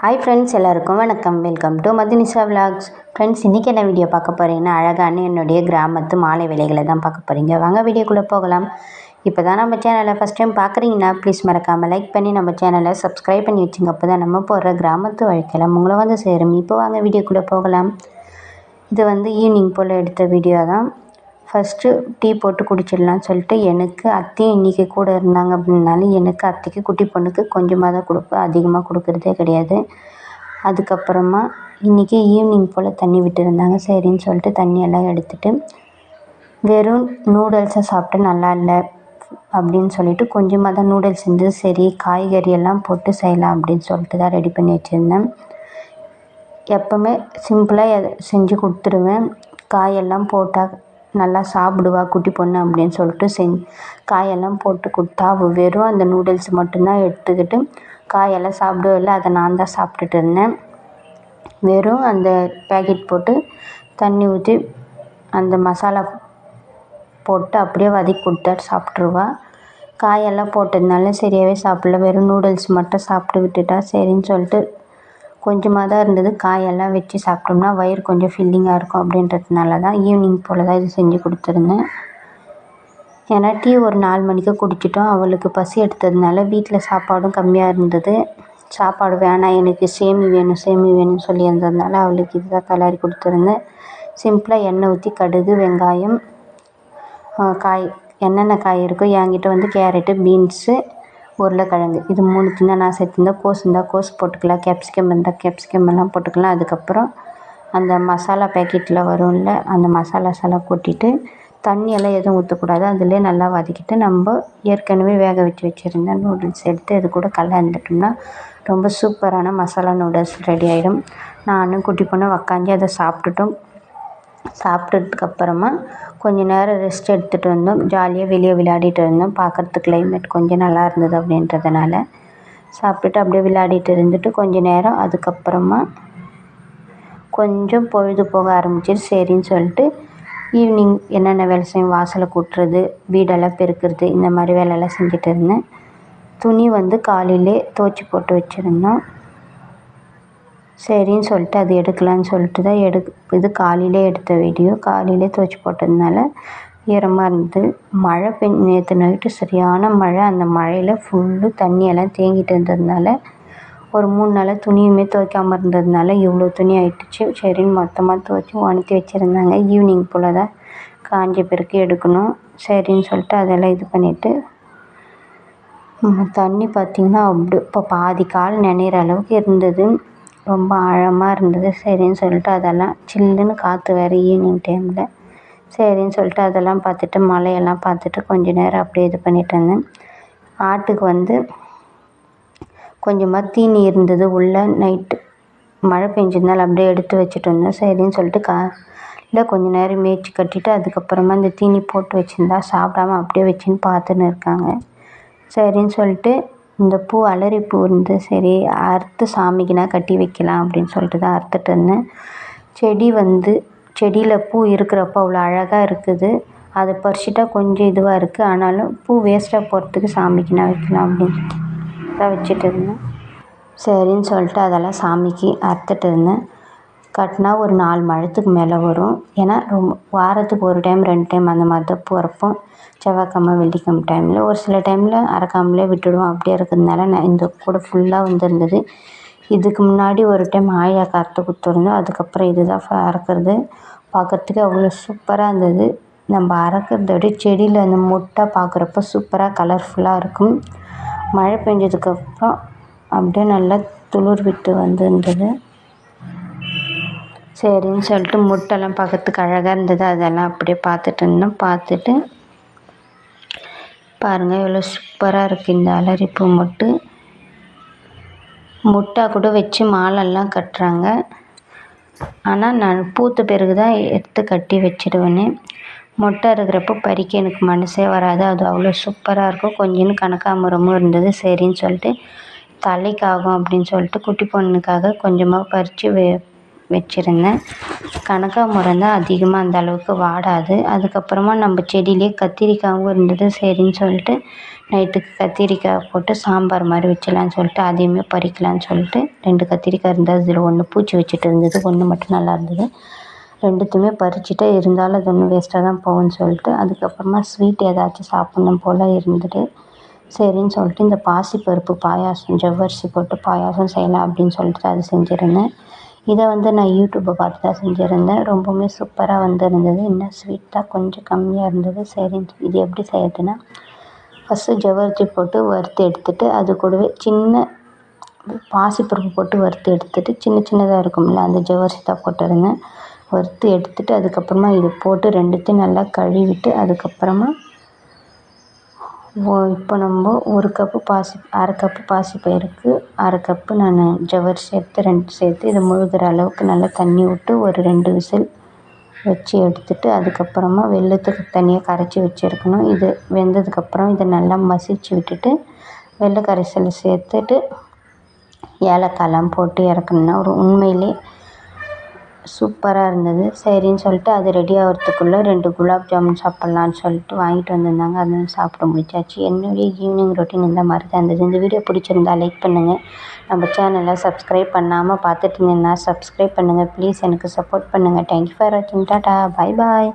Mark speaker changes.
Speaker 1: Hi friends எல்லாருக்கும் வணக்கம். Welcome to Madhunisha vlogs friends இன்றைக்கி என்ன வீடியோ பார்க்க போகிறீங்கன்னா அழகான என்னுடைய கிராமத்து மாலை வேலைகளை தான் பார்க்க போகிறீங்க வாங்க வீடியோக்குள்ளே போகலாம். இப்போ தான் நம்ம சேனலை ஃபஸ்ட் டைம் பார்க்குறீங்கன்னா ப்ளீஸ் மறக்காமல் லைக் பண்ணி நம்ம சேனலை சப்ஸ்கிரைப் பண்ணி வச்சுங்க. அப்போ தான் நம்ம போடுற கிராமத்து வாழ்க்கையில் உங்களை வந்து சேரும். இப்போ வாங்க வீடியோக்குள்ளே போகலாம். இது வந்து ஈவினிங் போல் எடுத்த வீடியோ தான். ஃபஸ்ட்டு டீ போட்டு குடிச்சிடலான்னு சொல்லிட்டு எனக்கு அத்தையும் இன்றைக்கி கூட இருந்தாங்க அப்படின்னாலும் எனக்கு அத்தைக்கு குட்டி பொண்ணுக்கு கொஞ்சமாக தான் கொடுப்பேன் அதிகமாக கொடுக்குறதே கிடையாது. அதுக்கப்புறமா இன்றைக்கி ஈவினிங் போல் தண்ணி விட்டுருந்தாங்க. சரின்னு சொல்லிட்டு தண்ணியெல்லாம் எடுத்துகிட்டு வெறும் நூடுல்ஸை சாப்பிட்டு நல்லா இல்லை அப்படின்னு சொல்லிட்டு கொஞ்சமாக தான் நூடுல்ஸ் இருந்து சரி காய்கறி எல்லாம் போட்டு செய்யலாம் அப்படின்னு சொல்லிட்டு தான் ரெடி பண்ணி வச்சுருந்தேன். எப்போவுமே சிம்பிளாக செஞ்சு கொடுத்துருவேன். காயெல்லாம் போட்டால் நல்லா சாப்பிடுவா குட்டி பொண்ணு அப்படின்னு சொல்லிட்டு செஞ் காயெல்லாம் போட்டு கொடுத்தா அவள் வெறும் அந்த நூடுல்ஸ் மட்டும்தான் எடுத்துக்கிட்டு காயெல்லாம் சாப்பிடவே இல்லை. அதை நான் தான் சாப்பிட்டுட்டு இருந்தேன். வெறும் அந்த பேக்கெட் போட்டு தண்ணி ஊற்றி அந்த மசாலா போட்டு அப்படியே வதக்கி கொடுத்தா சாப்பிட்ருவா காயெல்லாம் போட்டதுனால சரியாகவே சாப்பிடல. வெறும் நூடுல்ஸ் மட்டும் சாப்பிட்டு விட்டுட்டா சரின்னு சொல்லிட்டு கொஞ்சமாக தான் இருந்தது. காயெல்லாம் வச்சு சாப்பிட்டோம்னா வயிறு கொஞ்சம் ஃபில்லிங்காக இருக்கும் அப்படின்றதுனால தான் ஈவினிங் போல் தான் இது செஞ்சு கொடுத்துருந்தேன். ஏன்னா டீ ஒரு நாலு மணிக்கு குடிச்சிட்டோம். அவளுக்கு பசி எடுத்ததுனால வீட்டில் சாப்பாடும் கம்மியாக இருந்தது. சாப்பாடு வேணாம் எனக்கு சேமி வேணும் சேமி வேணும்னு சொல்லியிருந்ததுனால அவளுக்கு இதுதான் கிளறி கொடுத்துருந்தேன். சிம்பிளாக எண்ணெய் ஊற்றி கடுகு வெங்காயம் காய் என்னென்ன காய் இருக்கோ என்கிட்ட வந்து கேரட்டு பீன்ஸு உருளைக்கிழங்கு. இது மூணுத்தையும் தான் நான் சேர்த்துருந்தேன் கோஸ் இருந்தால் கோஸ் போட்டுக்கலாம். கேப்சிகம் இருந்தால் கேப்சிகம் எல்லாம் போட்டுக்கலாம். அதுக்கப்புறம் அந்த மசாலா பேக்கெட்டில் வரும்ல அந்த மசாலாஸ் எல்லாம் கொட்டிட்டு தண்ணியெல்லாம் எதுவும் ஊற்றக்கூடாது அதிலே நல்லா வதக்கிட்டு நம்ம ஏற்கனவே வேக வச்சு வச்சுருந்த நூடுல்ஸ் எடுத்து அது கூட கலந்துட்டோம்னா ரொம்ப சூப்பரான மசாலா நூடுல்ஸ் ரெடி ஆகிடும் நானும் குட்டி பொண்ணு உக்காந்து அதை சாப்பிட்டுட்டோம். சாப்பிட்டதுக்கப்புறமா கொஞ்ச நேரம் ரெஸ்ட் எடுத்துகிட்டு வந்தோம். ஜாலியாக வெளியே விளையாடிட்டு இருந்தோம். பார்க்குறதுக்கு கிளைமேட் கொஞ்சம் நல்லா இருந்தது அப்படின்றதுனால. சாப்பிட்டுட்டு அப்படியே விளையாடிட்டு இருந்துட்டு கொஞ்சம் நேரம் அதுக்கப்புறமா கொஞ்சம் பொழுது போக ஆரம்பிச்சிட்டு சரின்னு சொல்லிட்டு ஈவினிங் என்னென்ன வேலை செய்யும் வாசலை கூட்டுறது வீடெல்லாம் பெருக்கிறது இந்த மாதிரி வேலையெல்லாம் செஞ்சுட்டு இருந்தேன். துணி வந்து காலையிலே துவச்சி போட்டு வச்சுருந்தோம். சரின்னு சொல்லிட்டு அது எடுக்கலான்னு சொல்லிட்டு தான் எடு இது காலையிலே எடுத்த வீடியோ. காலையிலே துவச்சி போட்டதுனால ஈரமாக இருந்தது. மழை பெஞ் நேற்று நைட்டு சரியான மழை. அந்த மழையில் ஃபுல்லு தண்ணியெல்லாம் தேங்கிட்டு இருந்ததுனால ஒரு மூணு நாளாக துணியுமே துவைக்காமல் இருந்ததுனால இவ்வளோ துணி ஆயிடுச்சு சரின்னு மொத்தமாக துவைச்சி உணர்த்தி வச்சுருந்தாங்க. ஈவினிங் போல் தான் காஞ்ச பிறகு எடுக்கணும். சரின்னு சொல்லிட்டு அதெல்லாம் இது பண்ணிவிட்டு தண்ணி பார்த்திங்கன்னா அப்படி இப்போ பாதி கால் நினைகிற அளவுக்கு இருந்தது. ரொம்ப ஆழமாக இருந்தது. சரின்னு சொல்லிட்டு அதெல்லாம் சில்லுன்னு காற்று வேறு ஈவினிங் டைமில். சரின்னு சொல்லிட்டு அதெல்லாம் பார்த்துட்டு மலையெல்லாம் பார்த்துட்டு கொஞ்ச நேரம் அப்படியே இது பண்ணிட்டு இருந்தேன். ஆட்டுக்கு வந்து கொஞ்சமாக தீனி இருந்தது. உள்ளே நைட்டு மழை பெஞ்சதுனால அப்படியே எடுத்து வச்சுட்டு இருந்தேன் சரின்னு சொல்லிட்டு காலையில் கொஞ்ச நேரம் மேய்ச்சி கட்டிட்டு அதுக்கப்புறமா இந்த தீனி போட்டு வச்சுருந்தா சாப்பிடாம அப்படியே வச்சுன்னு பார்த்துன்னு இருக்காங்க. சரின்னு சொல்லிட்டு இந்த பூ அலரி பூ இருந்து சரி அறுத்து சாமிக்குனா கட்டி வைக்கலாம் அப்படின்னு சொல்லிட்டு தான் அறுத்துட்டு இருந்தேன். செடி வந்து செடியில் பூ இருக்கிறப்போ அவ்வளோ அழகாக இருக்குது. அதை பறிச்சிட்டா கொஞ்சம் இதுவாக இருக்குது ஆனாலும் பூ வேஸ்ட்டாக போகிறதுக்கு சாமிக்குனா வைக்கலாம் அப்படின்னு தான் வச்சுட்டு இருந்தேன். சரின்னு சொல்லிட்டு அதெல்லாம் சாமிக்கு அறுத்துட்டு இருந்தேன். கட்டினா ஒரு நாலு மழத்துக்கு மேலே வரும். ஏன்னா ரொம்ப வாரத்துக்கு ஒரு டைம் ரெண்டு டைம் அந்த மாதிரி தான் பிறப்போம் செவ்வாய்க்கிழம வெள்ளிக்கிழம டைமில் ஒரு சில டைமில் அறக்காமலே விட்டுடுவோம். அப்படியே இருக்கிறதுனால நான் இந்த கூட ஃபுல்லாக வந்துருந்தது. இதுக்கு முன்னாடி ஒரு டைம் ஆயா அறுத்து கொடுத்துருந்தோம். அதுக்கப்புறம் இது தான் அறுக்கிறது. பார்க்குறதுக்கு அவ்வளோ சூப்பராக இருந்தது. நம்ம அறுக்கிறத விட செடியில் அந்த மொட்டை பார்க்குறப்ப சூப்பராக கலர்ஃபுல்லாக இருக்கும். மழை பெஞ்சதுக்கப்புறம் அப்படியே நல்லா துளிர் விட்டு வந்துருந்தது. சரின்னு சொல்லிட்டு முட்டெல்லாம் பார்க்கறதுக்கு அழகாக இருந்தது. அதெல்லாம் அப்படியே பார்த்துட்டு இருந்தோம். பார்த்துட்டு பாருங்கள் எவ்வளோ சூப்பராக இருக்குது இந்த அலரிப்பூ மொட்டு. முட்டை கூட வச்சு மாலெல்லாம் கட்டுறாங்க. ஆனால் நான் பூத்த பிறகு தான் எடுத்து கட்டி வச்சிடுவேனே. மொட்டை இருக்கிறப்போ பறிக்க எனக்கு மனசே வராது. அது அவ்வளோ சூப்பராக இருக்கும். கொஞ்சம் கனகாம்பரமும் இருந்தது. சரின்னு சொல்லிட்டு தலைக்காகும் அப்படின்னு சொல்லிட்டு குட்டி பொண்ணுக்காக கொஞ்சமாக பறித்து வெ வச்சுருந்தேன். கனகாம்பரம் தான் அதிகமாக அந்த அளவுக்கு வாடாது. அதுக்கப்புறமா நம்ம செடியிலே கத்திரிக்காயும் இருந்தது. சரின்னு சொல்லிட்டு நைட்டுக்கு கத்திரிக்காய் போட்டு சாம்பார் மாதிரி வச்சிடலான்னு சொல்லிட்டு அதையுமே பறிக்கலான்னு சொல்லிட்டு ரெண்டு கத்திரிக்காய் இருந்தது அதில் ஒன்று பூச்சி வச்சுட்டு இருந்தது. ஒன்று மட்டும் நல்லா இருந்தது. ரெண்டுத்தையுமே பறிச்சுட்டு இருந்தாலும் அது ஒன்றும் வேஸ்ட்டாக தான் போகும்னு சொல்லிட்டு அதுக்கப்புறமா ஸ்வீட் ஏதாச்சும் சாப்பிட்ணும் போல் இருந்துட்டு சரின்னு சொல்லிட்டு இந்த பாசிப்பருப்பு பாயாசம் ஜவ்வரிசி போட்டு பாயாசம் செய்யலாம் அப்படின்னு சொல்லிட்டு அது செஞ்சுருந்தேன். இதை வந்து நான் யூடியூப்பை பார்த்து தான் செஞ்சுருந்தேன். ரொம்பவுமே சூப்பராக வந்துருந்தது. இன்னும் ஸ்வீட்டாக கொஞ்சம் கம்மியாக இருந்தது. சரின்னு இது எப்படி செய்யறதுன்னா ஃபஸ்ட்டு ஜவ்வரிசி போட்டு வறுத்து எடுத்துகிட்டு அது கூடவே சின்ன பாசிப்பருப்பு போட்டு வறுத்து எடுத்துகிட்டு சின்ன சின்னதாக இருக்கும்ல அந்த ஜவ்வரிசி தான் போட்டுருந்தேன். வறுத்து எடுத்துகிட்டு அதுக்கப்புறமா இது போட்டு ரெண்டுத்தையும் நல்லா கழுவிட்டு அதுக்கப்புறமா இப்போ நம்ம ஒரு கப்பு பாசி அரை கப்பு பாசிப்பயிருக்கு அரை கப்பு நான் ஜவ்வரிசி சேர்த்து ரெண்டு சேர்த்து இதை முழுகிற அளவுக்கு நல்லா தண்ணி விட்டு ஒரு ரெண்டு விசில் வச்சு எடுத்துட்டு அதுக்கப்புறமா வெள்ளத்துக்கு தனியாக கரைச்சி வச்சுருக்கணும். இது வெந்ததுக்கப்புறம் இதை நல்லா மசிச்சு விட்டுட்டு வெள்ளை கரைசலை சேர்த்துட்டு ஏலக்காயெலாம் போட்டு இறக்கணுன்னா ஒரு உண்மையிலே சூப்பராக இருந்தது. சரின்னு சொல்லிட்டு அது ரெடி ஆகிறதுக்குள்ளே ரெண்டு குலாப் ஜாமுன் சாப்பிட்லான்னு சொல்லிட்டு வாங்கிட்டு வந்திருந்தாங்க. அதை சாப்பிட முடிச்சாச்சு. என்னுடைய ஈவினிங் ரொட்டீன் இந்த மாதிரி தான் இருந்தது. இந்த வீடியோ பிடிச்சிருந்தா லைக் பண்ணுங்கள் நம்ம சேனலை சப்ஸ்கிரைப் பண்ணாமல் பார்த்துட்டு இருந்தீங்கன்னா சப்ஸ்கிரைப் பண்ணுங்கள் ப்ளீஸ் எனக்கு சப்போர்ட் பண்ணுங்கள் தேங்க்யூ ஃபார் வாட்சிங் டாட்டா பாய் பாய்